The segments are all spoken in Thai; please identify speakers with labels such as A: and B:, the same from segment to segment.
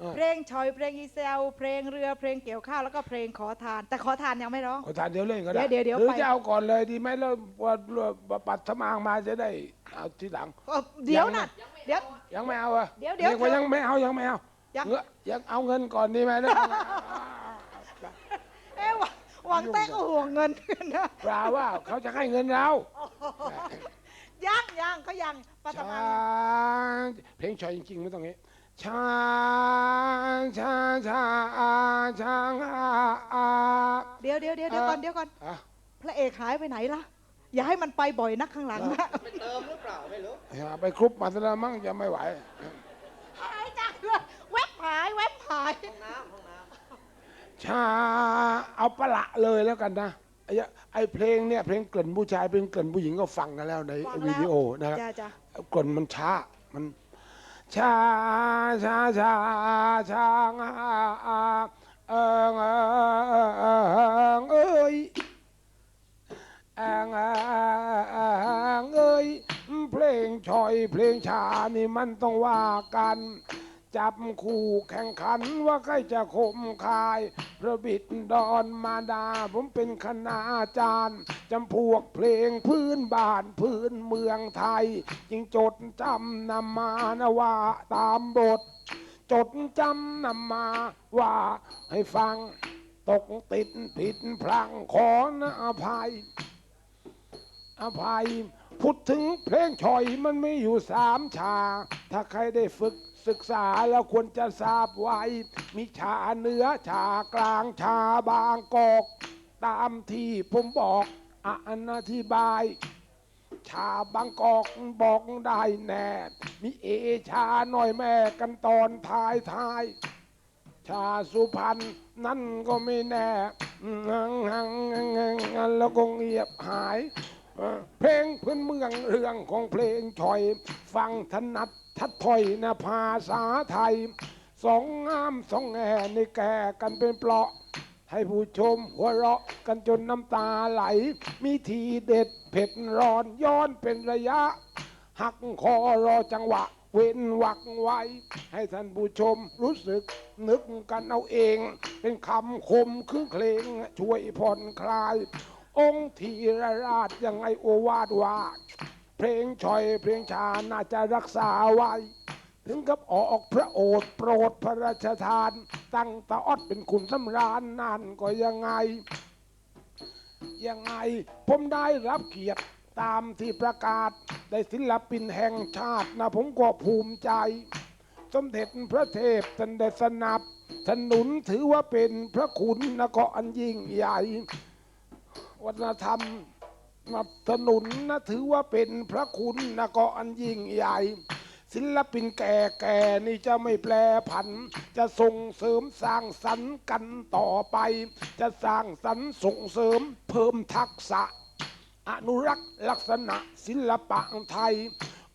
A: เออ
B: เพลงชอยเพลงอีเซลเพลงเรือเพลงเกี่ยวข้าวแล้วก็เพลงขอทาน แต่ขอทานยังไม่ร้อง
A: ขอทานเดี๋ยวเล่นก็ได้
B: เดี๋ยวเดี๋ยว
A: หรือ
B: ไป
A: จะเอาก่อนเลยดีไหมแล้วว่าว่าปัดสมางมาจะได้เอาทีหลัง
B: เอ่อเดี๋ยวน่ะเดี๋ยว
A: ยังไม่เอาอะ
B: เดี๋ยวเดี๋ยว
A: รีกว่ายังไม่เอายังไม่เอา
B: ยัง
A: เงอะยังเอาเงินก่อนดีไหมนะ
B: เอ๊ะหวังหวังเต้ก็ห่วงเงินนะ
A: เปล่าว่าเขาจะให้เงินเรา
B: ยังยังเขายังปัต
A: ช้
B: มาา
A: งเพลงชอยจริงๆไม่ต้องงี้ ช้างช้างช้างช้างอาอา
B: เดี๋ยวเดี๋ยวเดี๋ยวเดี๋ยวก่อนเดี๋ยวก่อน
A: อะ
B: พระเอกหายไปไหนล่ะ อย่าให้มันไปบ่อยนักข้างหลังนะ
C: ไปเติมหรือเปล่าไม่รู้
A: อย่าไปครุบมาซะแล้วมั้งจะไม่ไหว
B: หายจังเลยแวบหายแวบหาย
C: ห้องน้ำห้องน้
A: ชาเอาประละเลยแล้วกันนะไอ้ไอ้เพลงเนี่ยเพลงเกลิ่นผู้ชายเพลงเกลิ่นผู้หญิงก็ฟังกันแล้วใน
B: ฟังแล้ว
A: วิดีโอนะครับ
B: จ้าจ้า
A: กลิ่นมันช้ามัน ชาชาชาชางอาเอิงเอิงเอ้ยเอิงเอิงเอ้ยเพลงชอยเพลงชานี่มันต้องว่ากัน จับคู่แข่งขันว่าใครจะคมคาย พระบิดดอนมาดา ผมเป็นคณาจารย์จำพวกเพลงพื้นบ้านพื้นเมืองไทย จึงจดจำนำมานว่าตามบท จดจำนำมาว่าให้ฟัง ตกติดผิดพลังขอนอภัย อภัย พูดถึงเพลงชอยมันไมีอยู่สามชา ถ้าใครได้ฝึก ศึกษาแล้วควรจะทราบไว้ มีชาเนื้อชากลางชาบางกอก ตามที่ผมบอกอนอธิบาย ชาบางกอกบอกได้แน่ มีเอชาหน่อยแม่กันตอนท้ายท้ายชาสุพรรณนั่นก็ไม่แน่หังหังหังหังหังแล้วก็เงียบหาย เพลงพื้นเมืองเรื่องของเพลงชอย ฟังถนัดทัดถอยนะภาษาไทย สองงามสองแง่ในแก่กันเป็นเปลาะ ให้ผู้ชมหัวเราะกันจนน้ำตาไหล มีทีเด็ดเผ็ดร้อนย้อนเป็นระยะ หักคอรอจังหวะ เว้นวักไว้ ให้ท่านผู้ชมรู้สึกนึกกันเอาเอง เป็นคำคมครึ่งเพลงช่วยผ่อนคลาย องค์ทีรราชยังไงโอวาดว่า เพลงชอยเพลงชาน่าจะรักษาไว้ ถึงกับออกพระโอษฐ์โปรดพระราชทาน ตั้งตาออดเป็นขุนสำราญนั่นก็ยังไง ยังไงผมได้รับเกียรติตามที่ประกาศได้ศิลปินแห่งชาตินะผมก็ภูมิใจ สมเด็จพระเทพท่านได้สนับสนุนถือว่าเป็นพระคุณนะก็อันยิ่งใหญ่ วัฒนธรรมสนับสนุนนะถือว่าเป็นพระคุณนะก็อันยิ่งใหญ่ ศิลปินแก่แก่นี่จะไม่แปลผัน จะส่งเสริมสร้างสรรค์กันต่อไป จะสร้างสรรค์ส่งเสริมเพิ่มทักษะ อนุรักษ์ลักษณะศิลปะไทย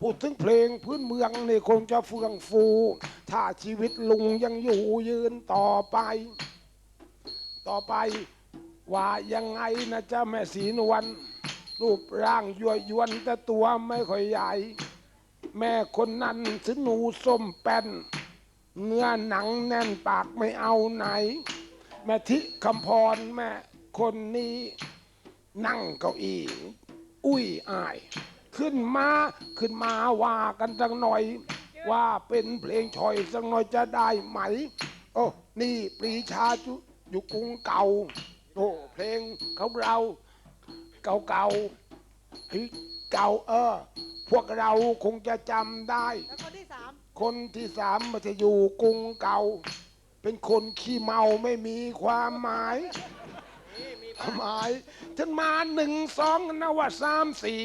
A: พูดถึงเพลงพื้นเมืองนี่คงจะเฟื่องฟู ถ้าชีวิตลุงยังอยู่ยืนต่อไป ต่อไป ว่ายังไงนะจ๊ะแม่สีนวลรูปร่างยั่วยวนแต่ตัวไม่ค่อยใหญ่ แม่คนนั้นถึงหนูส้มแป้น เนื้อหนังแน่นปากไม่เอาไหน แม่ทิคำพรแม่คนนี้ นั่งเก้าอี้อุ้ยอาย ขึ้นมาขึ้นมาว่ากันสักหน่อย ว่าเป็นเพลงชอยสักหน่อยจะได้ไหม โอ้ นี่ปรีชาจุอยู่กรุงเก่า โอ้เพลงของเรา เก่าเก่าๆเฮ้ยเก่าเออ พวกเราคงจะจำได้
B: แล้วคนที่สาม
A: คนที่สามมันจะอยู่กรุงเก่า เป็นคนขี้เมาไม่มีความหมายหมาย ฉันมาหนึ่งสองนะว่าสามสี่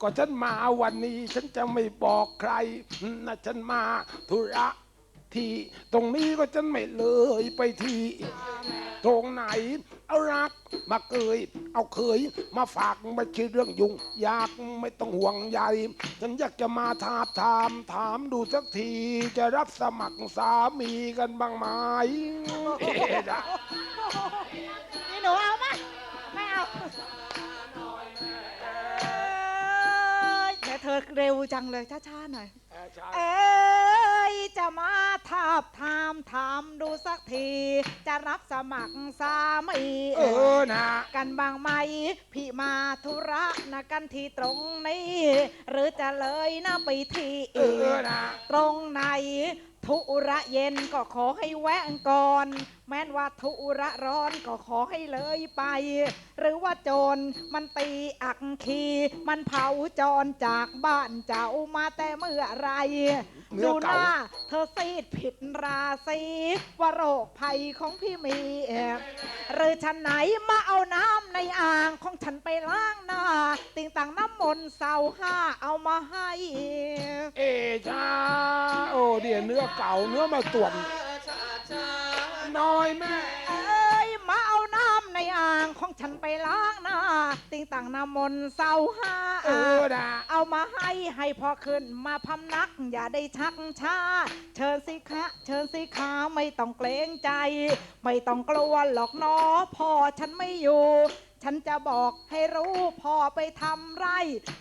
A: ก็ฉันมาวันนี้ฉันจะไม่บอกใครนะฉันมาธุระที่ ตรงนี้ก็ฉันไม่เลยไปที่ ตรงไหน เอารักมาเกย เอาเคย มาฝากไม่ใช่เรื่องยุ่งอยากไม่ต้องห่วงใยฉันอยากจะมาทาบถาม ถามดูสักที จะรับสมัครสามีกันบ้างไหมเอ๊ะนะ
B: นี่หนูเอาไหมไม่เอา ธธอเร็วจังเลยช้าๆหน่อย
A: เออใช่
B: เอ้ยจะมาทาบทามถามดูสักที จะรับสมัครสามี
A: เออนะ
B: กันบางไหม พี่มาธุระนะกันที่ตรงนี้ หรือจะเลยนะไปที่
A: เออนะ
B: ตรงไหนทุระเย็นก็ขอให้แวะก่อน แม้นว่าทุระร้อนก็ขอให้เลยไปหรือว่าโจรมันตีอักคี มันเผาจรจากบ้านเจ้ามาแต่เมื่อไร
A: เนื้
B: ดู
A: อ
B: ห
A: เก่า
B: น้า เธอซีดผิดราศีว่าโรคภัยของพี่มีเอบหรือฉันไหนมาเอาน้ำในอ่างของฉันไปล้างหน้า ติ่งต่างน้ำมนต์เสาห้าเอามาให้
A: เอชาโอ้เดี๋ยวเนื้อเก่าเนื้อมาต่วนน้อยแม่
B: ของฉันไปล้างหน้า ติ่งต่างน้ำมนต์เสาห้า
A: เออนะ
B: เอามาให้ให้พอขึ้นมาพำนัก อย่าได้ชักช้า เชิญสิคะ เชิญสิคะไม่ต้องเกรงใจ ไม่ต้องกลัวหรอกเนาะพ่อฉันไม่อยู่ ฉันจะบอกให้รู้พ่อไปทำไร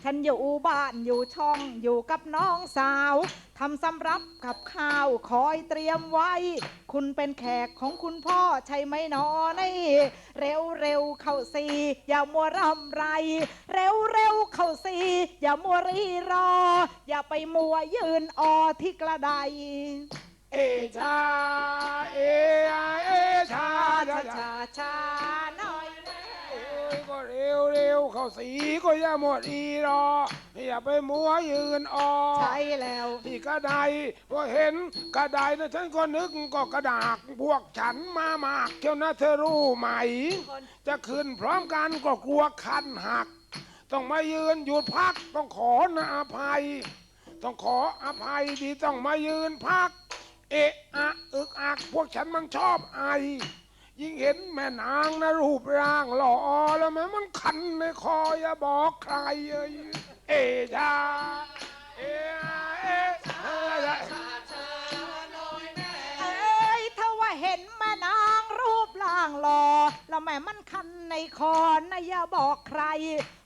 B: ฉันอยู่บ้านอยู่ช่องอยู่กับน้องสาวทำสำรับกับข้าวคอยเตรียมไว้ คุณเป็นแขกของคุณพ่อใช่ไหมนอนี่ เร็วเร็วๆเข้าสีอย่ามัวรำไร เร็วเร็วๆเข้าสีอย่ามัวรีรอ อย่าไปมัวยืนออที่กระได
A: เอชาเอเอชา
B: ชา
A: ชา
B: ชา
A: วเร็วเข้าสีก็อย่าหมดอีรออย่าไปมัวยืนออ
B: ใช่แล้ว
A: ที่กระไดพอเห็นกระไดนะฉันก็นึกก็กระดากพวกฉันมามากเที่ยวนะเธอรู้ไหม จะขึ้นพร้อมกันก็กลัวคันหัก ต้องมายืนหยุดพักต้องขอนะอภัย ต้องขออภัยที่ต้องมายืนพัก เอะอะอึกอัก พวกฉันมันชอบไอ ยิ่งเห็นแม่นางนะรูปร่างหล่อแล้วแม่มันคันในคออย่าบอกใครเอ้ยเอชาเอะอเอะอะ
B: เอ้ยถ้าว่าเห็นแม่นางรูปร่างหล่อแล้วแม่มันคันในคอนะอย่าบอกใคร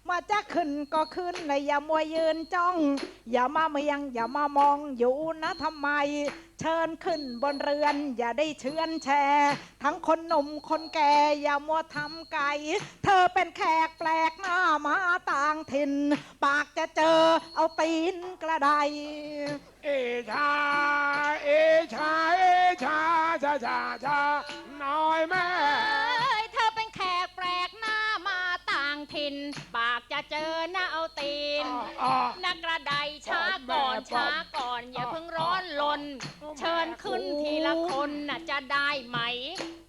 B: มาจะขึ้นก็ขึ้นนอย่ามัวยืนจ้อง อย่ามาเมียง อย่ามามองอยู่นะทำไม เชิญขึ้นบนเรือน อย่าได้เชือนแชร์ทั้งคนหนุ่มคนแก่อย่ามัวทำไก่ เธอเป็นแขกแปลกหน้ามาต่างถิ่น ปากจะเจอเอาตีนกระได
A: เอชา เอชา เอชาชาชาชาน้อยแม่
D: น ปากจะเจอหน้าเอาตีน
A: อ่า
D: นักกระไดช้าก่อน
A: แม่
D: ช้าก่อน อย่าเพิ่งร้อนลน เชิญขึ้นทีละคนน่ะจะได้ไหม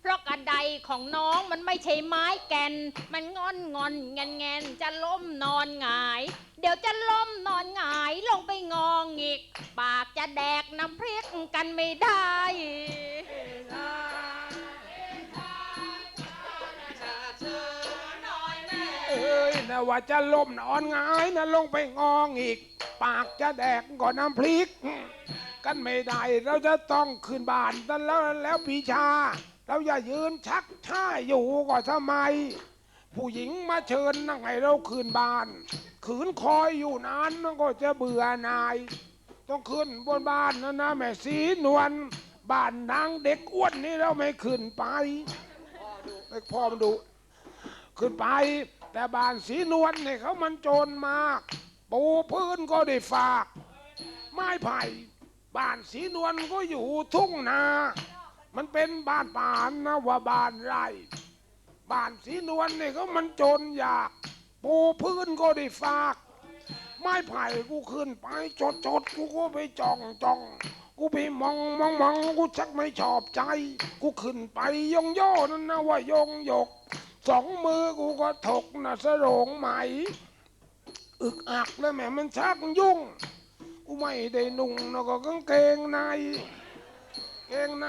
D: เพราะกระไดของน้องมันไม่ใช่ไม้แก่นมันงอนงอนแงนแงนจะล้มนอนหงาย เดี๋ยวจะล้มนอนหงายลงไปงองอีก ปากจะแดกน้ำพริกกันไม่ได้
A: เอ้ยนะว่าจะล้มนอนหงายนะลงไปงองอีก ปากจะแดกก่อนน้ำพริก กันไม่ได้เราจะต้องขึ้นบ้านกันแล้วแล้วปีชา เราอย่ายืนชักช้าอยู่ก็ทำไม ผู้หญิงมาเชิญนั่งให้เราขึ้นบ้าน ขืนคอยอยู่นานมันก็จะเบื่อนาย ต้องขึ้นบนบ้านนะนะแม่สีนวลบ้านนางเด็กอ้วนนี่เราไม่ขึ้นไปไอ้พ่อมันดูขึ้นไป แต่บ้านสีนวลเนี่ยเขามันโจรมาก ปูพื้นก็ได้ฝาก ไม้ไผ่บ้านสีนวลก็อยู่ทุ่งนา มันเป็นบ้านป่านนะว่าบ้านไร่ บ้านสีนวลเนี่ยเขามันจนอยาก ปูพื้นก็ได้ฝาก ไม้ไผ่กูขึ้นไปจดจดกูก็ไปจ้องจ้องกูไปมองมองมองกูชักไม่ชอบใจ กูขึ้นไปยงโย่นั่นนะว่ายงยก สองมือกูก็ถกนะสโรงไหม อึกอักแล้วแม่มันชักยุ่ง กูไม่ได้นุ่งนะก็กางเกงในเกงใน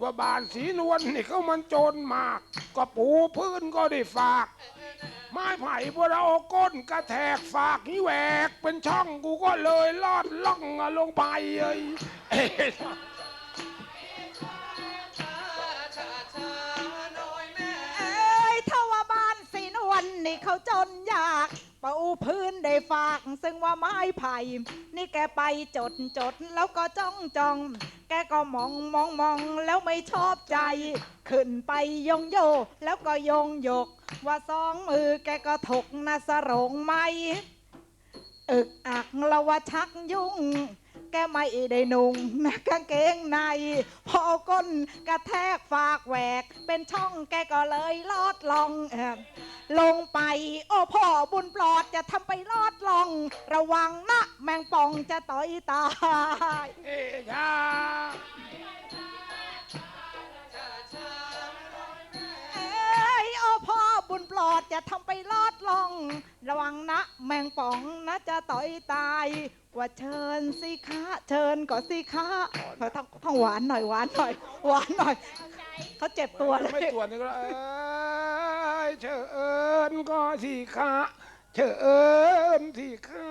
A: ว่าบานสีนวลนี่เขามันโจรมาก ก็ปูพื้นก็ได้ฝาก ไม้ไผ่พวกเราเอาก้นกระแทกฝากนี่แหวกเป็นช่องกูก็เลยลอดล่องลงไปเอ้ย
B: เอ้ยถ้าว่าบ้านสีนวลนี่เขาจนอยากปูพื้นได้ฝาก ซึ่งว่าไม้ไผ่นี่แกไปจดจดแล้วก็จ้องจ้อง แกก็มองมองมองแล้วไม่ชอบใจ ขึ้นไปยงโย แล้วก็ยงยก ว่าสองมือแกก็ถกนาสรงไหมอึกอักละว่าชักยุ่ง กไม่ได้นุ่งนะกางเกงใน พอก้นกระแทกฝากแหวก เป็นช่องแกก็เลยลอดลองลงไป โอ้พ่อบุญปลอดจะทำไปลอดลอง ระวังนะ แมงป่องจะต่อยตาย
A: เอ้
B: ยโอ้พ่อบุญปลอดจะทำไปลอดลอง ระวังนะ แมงป่องนะจะต่อยตาย ว่าเชิญสิคะเชิญก็สิคะเออต้องต้องหวานหน่อยหวานหน่อยหวานหน่อยเขาเจ็บตัวเล
A: ไม่
B: ย
A: ตรวจนี่ก็เอ้ยเชิญก็สิคะเชิญสิคะ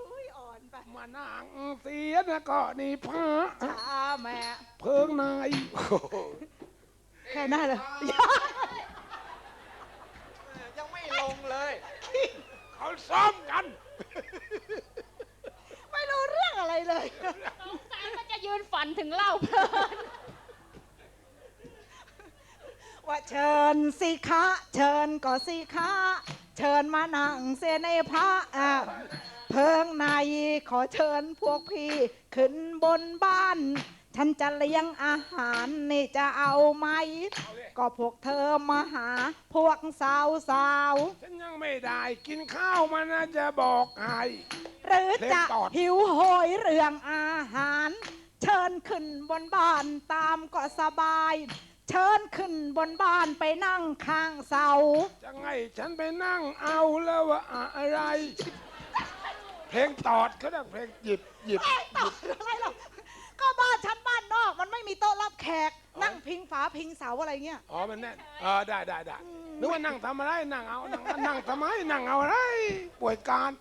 B: อุ้ยอ่อนไป
A: มานั่งเสียนะก็นี่พระ
B: ช้าแม่
A: เพิงนายโอ้โห
B: แค่นั้นเลย
C: ยังไม่ลงเลย
A: เขาซ้อมกัน
B: ไม่รู้เรื่ องอะไรเลย
D: สงสัยมันจะยืนฝันถึงเล่าเพลิน
B: ว่าเชิญสิคะเชิญก็สิคะเชิญมานั่งเสยในพระอะเพิงในขอเชิญพวกพี่ขึ้นบนบ้าน ฉันจะเลี้ยงอาหารนี่จะเอาไหม ก็พวกเธอมาหาพ วกสาวสาวๆ
A: ฉันยังไม่ได้กินข้าวมันนะจะบอกให้
B: หรือจะ
A: เพลงตอด
B: หิวโหยเรื่องอาหาร เชิญขึ้นบนบ้านตามก็สบาย เชิญขึ้นบนบ้านไปนั่งข้างเสา
A: จะไงฉันไปนั่งเอาแล้วว่าอะไร เพลงตอดเขาเรียกเพลงหยิบหยิบ
B: ต่ออะไรหรอกก็บ้านฉันบ้านนอกมันไม่มีโต๊ะรับแขก นั่งพิงฝาพิงเสาอะไรเงี้ย
A: อ๋อมันแน่นเออได้ได้ได้นึกว่านั่งทำอะไรนั่งเอานั่งนั่งทำไมนั่งเอาอะไรป่วยการ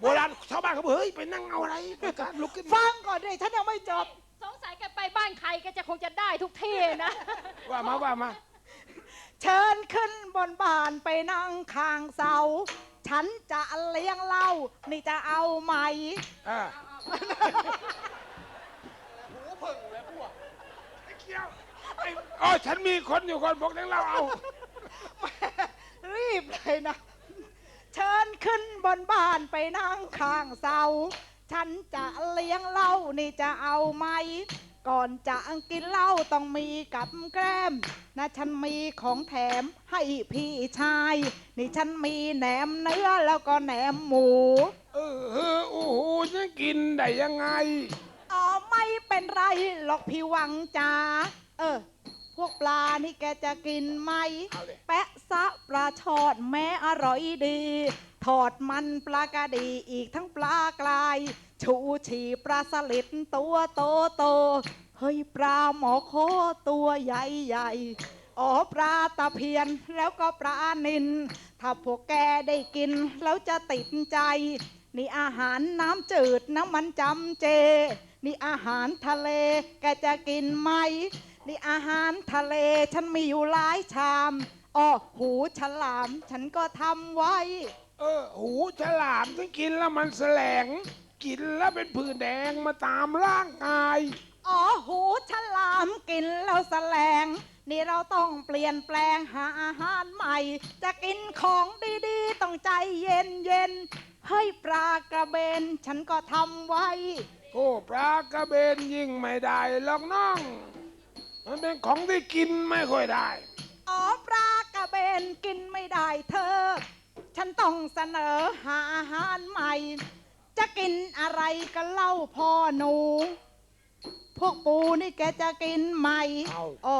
A: โบราณชาวบ้านเขาบอกเฮ้ยไปนั่งเอาอะไรป่วยการลุกขึ้นมา
B: ฟังก่อนดิฉันยังไม่จบ
D: สงสัยแกไปบ้านใครก็จะคงจะได้ทุกที่นะ
A: ว่ามาว่ามา
B: เชิญขึ้นบนบ้านไปนั่งข้างเสา ฉันจะเลี้ยงเหล้านี่จะเอาไหม
A: เออ
C: หูผึ่งเลยพวก
A: ไอ้เกี้ยวไอ้อ๋อฉันมีคนอยู่คนบอกเลี้ยงเราเอา
B: รีบเลยนะ เชิญขึ้นบนบ้านไปนั่งข้างเสา ฉันจะเลี้ยงเหล้านี่จะเอาไหม ก่อนจะกินเหล้าต้องมีกับแกล้มนะฉันมีของแถมให้พี่ชาย นี่ฉันมีแหนมเนื้อแล้วก็แหนมหมู
A: เออเออโอ้โหฉันกินได้ยังไง
B: อ๋อไม่เป็นไรหรอกพี่หวังจ้าเออ พวกปลานี่แกจะกินไหม
A: เอาดิ
B: แปะซะปลาชอดแม้อร่อยดีทอดมันปลากระดีอีกทั้งปลากลาย ชูชีปลาสลิดตัวโตโตเฮ้ยปลาหมอโคตัวใหญ่ใหญ่ๆอ๋อปลาตะเพียนแล้วก็ปลานิน ถ้าพวกแกได้กินแล้วจะติดใจ นี่อาหารน้ำจืดน้ำมันจำเจ นี่อาหารทะเลแกจะกินไหม นี่อาหารทะเลฉันมีอยู่หลายชามอ้อหูฉลาม ฉันก็ทำไว้
A: เออ หูฉลามฉันกินแล้วมันแสลง กินแล้วเป็นผื่นแดงมาตามร่างกาย
B: อ๋อหูฉลามกินแล้วแสลง นี่เราต้องเปลี่ยนแปลงหาอาหารใหม่ จะกินของดีๆ ต้องใจเย็นเย็นๆเฮ้ยปลากระเบน ฉันก็ทำไว้
A: โอ้ปลากระเบนยิ่งไม่ได้หรอกน้อง มันเป็นของที่กินไม่ค่อยได้
B: อ๋อปลากระเบนกินไม่ได้เธอ ฉันต้องเสนอหาอาหารใหม่ จะกินอะไรกันเล่าพ่อหนู พวกปูนี่แกจะกินไหม
A: เอา
B: อ๋อ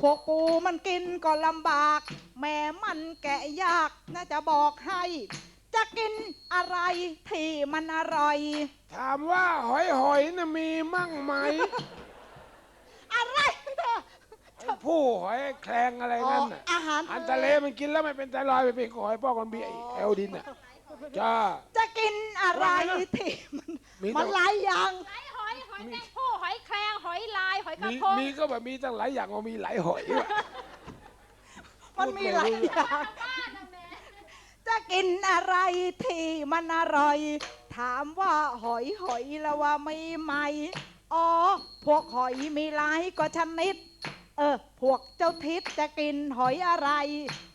B: พวกปูมันกินก็ลำบาก แม่มันแกะยากน่าจะบอกให้ จะกินอะไรที่มันอร่อย
A: ถามว่าหอยหอยน่ะมีมั่งไหม
B: อะไรเธอ
A: ไอ้ ผู้หอยแคลงอะไร
B: อ๋อ
A: นั่นน่ะ
B: อาหาร
A: อันทะเลมันกินแล้วไม่เป็นไตรอยด์ไปเป็นหอยป้อกอนเบียร์อีกแอลดินอะจ้า
B: จะกินอะไร
A: ว่าไงนะ
B: ที่มัน
A: มี
B: มัน
A: แต่
B: หลายอย่าง
D: หอยหอยหอยแมงผู้หอยแครงหอยลายหอยกระ
A: มี
D: พง
A: มีก็แบบมีตั้งหลายอย่างว่ามีหลายหอยว่ะ
B: มันมีหลายอย่าง
D: บ้านนะแม่
B: จะจะกินอะไรที่มันอร่อย ถามว่าหอยหอยแล้วว่าไม่ไหม อ๋อ พวกหอยมีหลายก็ชนิด เออ พวกเจ้าทิศจะกินหอยอะไร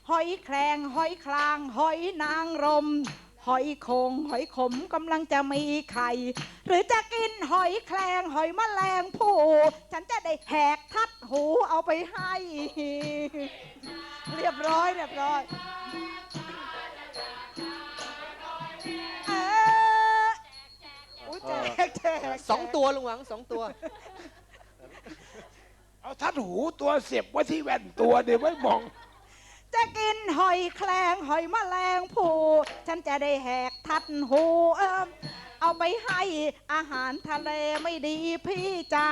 B: หอยแครงหอยคลาง หอยนางรม หอยโคงหอยขมกำลังจะมีไข่ หรือจะกินหอยแครง หอยแมลงผู้ฉันจะได้แหกทัดหูเอาไปให้ เรียบร้อยเรียบร้อยเอออุ้ยแจกแจก
C: สองตัวลุงหวังสองตัว
A: เอาทัดหูตัวเสียบไว้ที่แว่นตัวเดี๋ยวไม่มอง
B: จะกินหอยแคลงหอยแมลงผู้ฉันจะได้แหกทัดหูเออเอาไปให้อาหารทะเลไม่ดีพี่จ๋า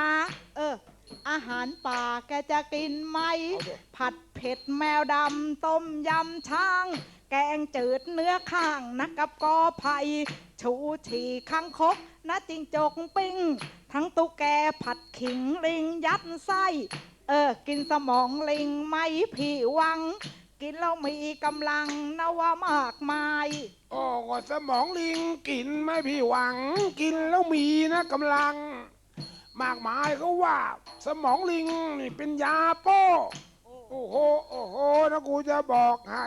B: เออ อาหารป่าแกจะกินไหม
A: เอาดิ
B: ผัดเผ็ดแมวดำต้มยำช้าง แกงจืดเนื้อข้างนักกับกอไผ่ชูฉี่ข้างคกนะจิงจกปิ้ง ทั้งตุ๊กแกผัดขิงลิงยัดไส้ เออ กินสมองลิงไหมพี่หวัง กินแล้วมีกำลังนะว่ามากมาย
A: โอ้ก็สมองลิงกินไม่พี่หวัง กินแล้วมีนะกำลัง มากมายเขาว่า สมองลิงนี่เป็นยาโป้โอ้โหโอ้โหนะกูจะบอกให้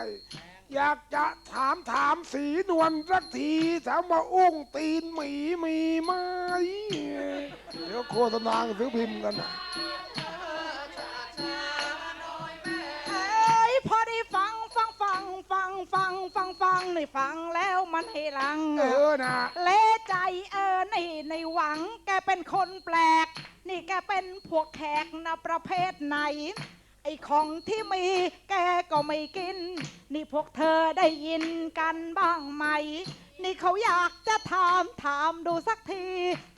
A: อยากจะถามถามสีนวลสักทีถามว่าอุ้งตีนหมีมีไหมเดี๋ยวโฆษณาซื้อพิมพ์กันนะ
B: เอ้ยพอได้ฟังฟังฟังฟังฟังฟังฟังในฟังแล้วมันให้หลัง
A: เออนะ
B: เละใจเออในในหวังแกเป็นคนแปลก นี่แกเป็นพวกแขกนะประเภทไหน ไอ้ของที่มีแกก็ไม่กิน นี่พวกเธอได้ยินกันบ้างไหม นี่เขาอยากจะถามถามดูสักที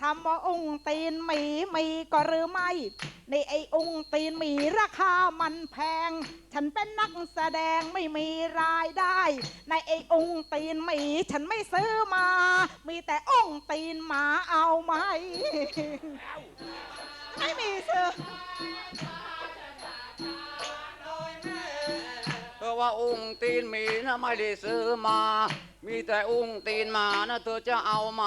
B: ทำว่าองค์ตีนหมีมีก็หรือไม่นี่ไอ้องค์ตีนหมีราคามันแพง ฉันเป็นนักแสดงไม่มีรายได้ในไอ้องค์ตีนหมีฉันไม่ซื้อมา มีแต่องค์ตีนหมาเอาไหม ไม่มีซื้อ
E: ว่าองค์ตีนหมีนะไม่ได้ซื้อมา มีแต่องค์ตีนหมานะเธอจะเอาไหม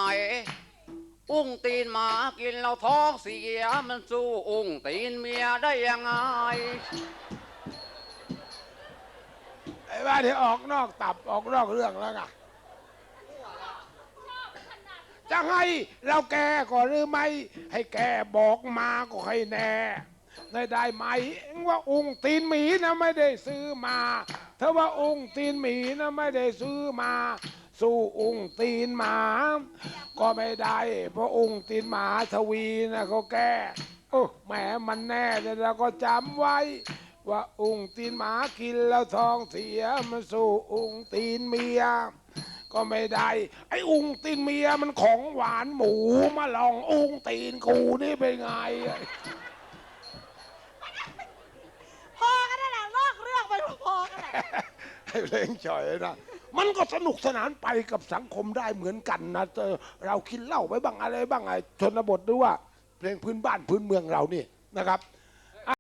E: อุ้งตีนหมากินเราท้องเสียมันสู้อุ้งตีนเมียได้ยังไง
A: ไอ้ว่าเดี๋ยวออกนอกตับออกนอกเรื่องแล้วไงจะให้เราแกก่อนหรือไม่ ให้แกบอกมาก็ให้แน่ ได้ได้ไหมว่าองค์ตีนหมีนะไม่ได้ซื้อมาเธอว่าองค์ตีนหมีนะไม่ได้ซื้อมา สู้องค์ตีนหมา ก็ไม่ได้เพราะองค์ตีนหมาทวีนะเขาแก้โอ้แหมมันแน่แต่เราก็จำไว้ ว่าองค์ตีนหมากินแล้วท้องเสียมันสู้องค์ตีนเมียก็ไม่ได้ ไอ้องค์ตีนเมียมันของหวานหมูมาลององค์ตีนกูนี่เป็นไง
B: พอกันนั่นแหละนอกเรื่องไปพอกันแหละ
A: ไอ้ เพลงฉยนะ มันก็สนุกสนานไปกับสังคมได้เหมือนกันนะเจอเราคิดเหล่าไว้บ้างอะไรบ้างไอ้ชนบทด้วยว่า เพลงพื้นบ้านพื้นเมืองเรานี่นะครับ